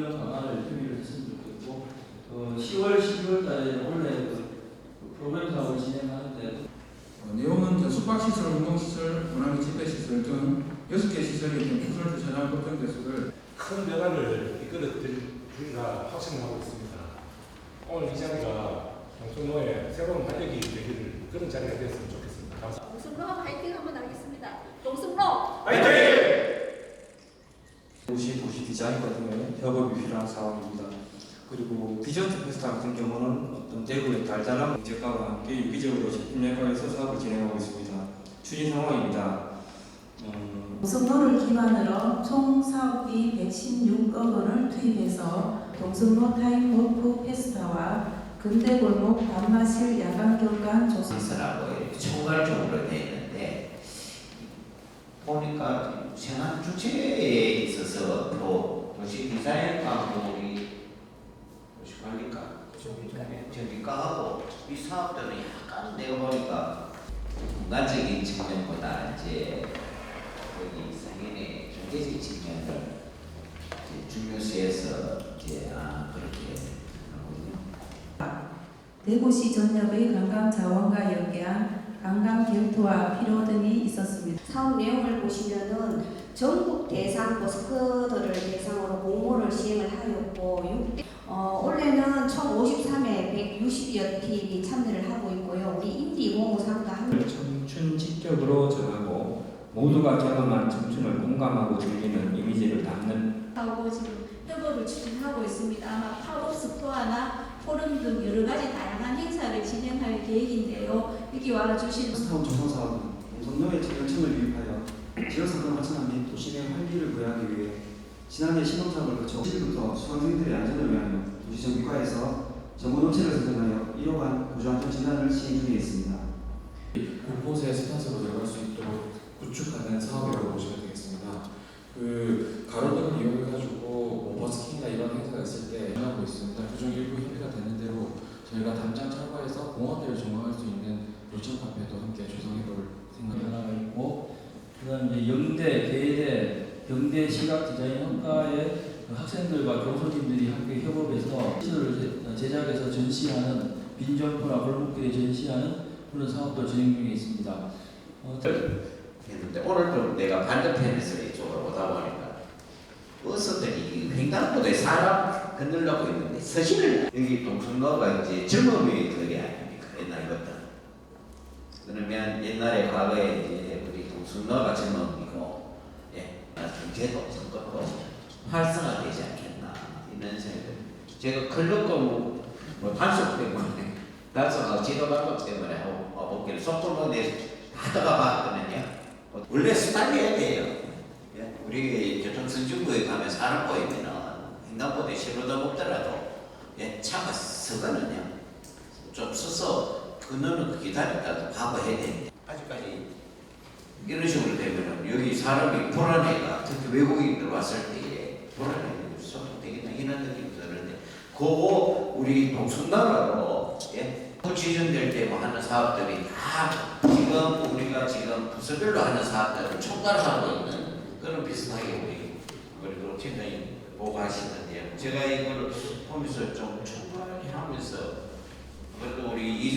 운영 강화를 협의를 했으면 좋겠고 어, 10월, 12월 달에 원래 그, 그 프로그램 사업을 진행하는데 어, 내용은 숙박시설, 운동시설, 문화기 집회시설 등 6개 시설이 이제 부설 주차장 법정 대수를 큰 변화를 이끌어 드리리라 확신하고 있습니다. 오늘 이 자리가 경천로의 새로운 활력이 되기를 그런 자리가 되었으면 좋겠습니다. 감사합니다. 동승로 파이팅 한번 하겠습니다. 동승로 도시 도시 디자인과 등의 협업이 필요한 사업입니다. 그리고 디저트 페스타 같은 경우는 어떤 대구의 달달한 경제가와 함께 유기적으로 제품예과에서 사업을 진행하고 있습니다. 추진 상황입니다. 음, 동성로를 기반으로 총 사업비 116억 원을 투입해서 동성로 타임 골프 페스타와 근대골목 밤마실 야간경관 이렇게 총괄적으로 되어 있는데 보니까 생활 주체에 또 도시 디자인 과목이 도시 관리과 전기과하고 이 사업들은 약간 내가 보니까 공간적인 측면보다 이제 여기 상인의 경제적 측면을 이제 중요시해서 이제 아 그렇게 하군요. 대구시 전역의 관광 자원과 연계한 관광 결투와 필요 등이 있었습니다. 사업 내용을 보시면은 전국 대상 버스커들을 대상으로 공모를 시행을 하였고 육- 어, 올해는 총 53회 160여 팀이 참여를 하고 있고요. 우리 인디 모모상과 함께 청춘 직격으로 정하고 모두가 경험한 청춘을 공감하고 즐기는 이미지를 담는 하고 지금 협업을 추진하고 있습니다. 아마 팝업 스토어나 포럼 등 여러 가지 다양한 행사를 진행할 계획인데요. 여기 와주신 스타운 조성 사업은 동성로의 재경청을 유입하여 지역상권 발전화 및 도시의 활기를 부여하기 위해 지난해 시범사업을 거쳐 10일부터 수강생들의 안전을 위하여 도시정비과에서 전문 업체를 선정하여 1호간 구조안전 진단을 시행 중에 있습니다. 곳곳에 스탄스로 들어갈 수 있도록 구축하는 사업이라고 보시면 되겠습니다. 그 가로등을 이용해가지고 뭐 버스킹이나 이런 행사가 있을 때 하고 있습니다. 그중 일부 협의가 되는 대로 저희가 당장 참가해서 공원들을 조망할 수 있는 요청 카페도 함께 조성해볼 생각입니다. 하나가 있고 그다음 이제 영대, 계대, 경대 시각 디자인 학과의 그 학생들과 교수님들이 함께 협업해서 시설을 제- 제작해서 전시하는 빈점포나 골목길에 전시하는 그런 사업도 진행 중에 있습니다. 어, 했는데 오늘도 내가 반대편에서 이쪽으로 오다 보니까 버스들이 횡단보도에 사람 건너려고 있는데 서신을 여기 동성로가 이제 젊음의 거리 아닙니까 옛날부터 그러면 옛날에 과거에 이제 우리 동성로가 젊음이고 제도 성급도 활성화되지 않겠나 이런 듭니다. 제가 클럽고 뭐, 뭐 단속 때문에 단속하고 지도 감독 때문에 하고 어깨를 속도로 내 하다가 봤거든요. 어, 원래 수달려야 돼요. 예? 우리 교통선진구에 가면 사람 보이면은 횡단보도에 신호등 없더라도 예? 차가 서거든요. 좀 서서 그너는 기다렸다도 가고 해야 되는데 아직까지 이런 식으로 되면은 여기 사람이 불안해가 특히 외국인들 왔을 때에 불안해 소통되겠나 이런 느낌이 드는데 그거 우리 동성나라로 예? 지정될 때 뭐 하는 사업들이 다 지금 우리가 지금 부서별로 하는 사업들을 총괄하고 있는 그런 비슷하게 우리 그리고 팀장님 보고 하시는데요. 제가 이걸 보면서 좀 총괄하면서 그래도 우리 이